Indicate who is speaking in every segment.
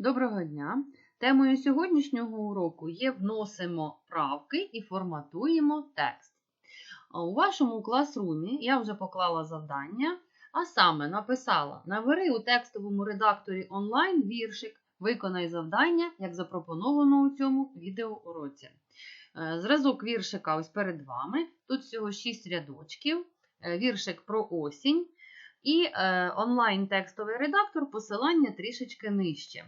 Speaker 1: Доброго дня! Темою сьогоднішнього уроку є вносимо правки і форматуємо текст. У вашому класрумі я вже поклала завдання, а саме написала: набери у текстовому редакторі онлайн віршик, виконай завдання, як запропоновано у цьому відеоуроці. Е, Зразок віршика ось перед вами. Тут всього 6 рядочків, Е, віршик про осінь. І е, онлайн-текстовий редактор посилання трішечки нижче.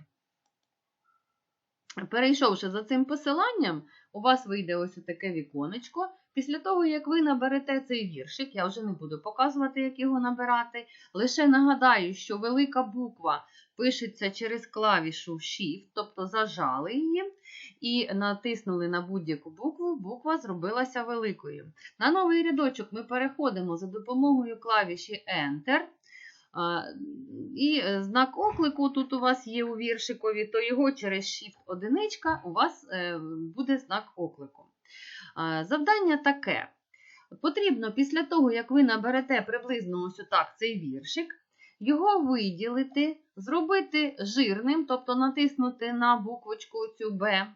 Speaker 1: Перейшовши за цим посиланням, у вас вийде ось таке віконечко. Після того, як ви наберете цей віршик, я вже не буду показувати, як його набирати. Лише нагадаю, що велика буква пишеться через клавішу Shift, тобто зажали її, і натиснули на будь-яку букву, буква зробилася великою. На новий рядочок ми переходимо за допомогою клавіші Enter. І е, знак оклику тут у вас є у віршикові, то його через Shift одиничка у вас е, буде знак оклику. Завдання таке. Потрібно після того, як ви наберете приблизно ось отак цей віршик, його виділити, зробити жирним, тобто натиснути на буквочку цю Б,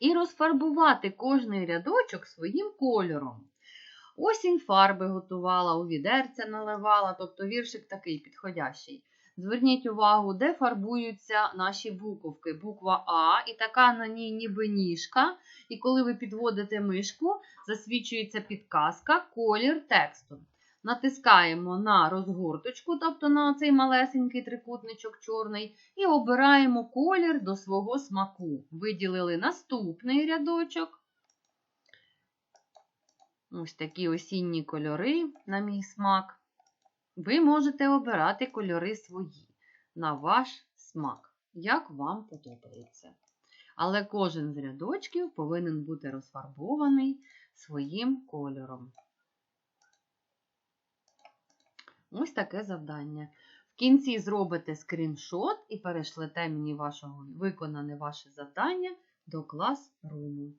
Speaker 1: і розфарбувати кожний рядочок своїм кольором. Осінь фарби готувала, у відерця наливала, тобто віршик такий підходящий. Зверніть увагу, де фарбуються наші буковки. Буква А, і така на ній ніби ніжка. І коли ви підводите мишку, засвічується підказка, колір тексту. Натискаємо на розгорточку, тобто на цей малесенький трикутничок чорний, і обираємо колір до свого смаку. Виділили наступний рядочок. Ось такі осінні кольори, на мій смак. Ви можете обирати кольори свої на ваш смак, як вам подобається. Але кожен з рядочків повинен бути розфарбований своїм кольором. Ось таке завдання. В кінці зробите скріншот і перешлете мені вашого, виконане ваше завдання до клас-руму.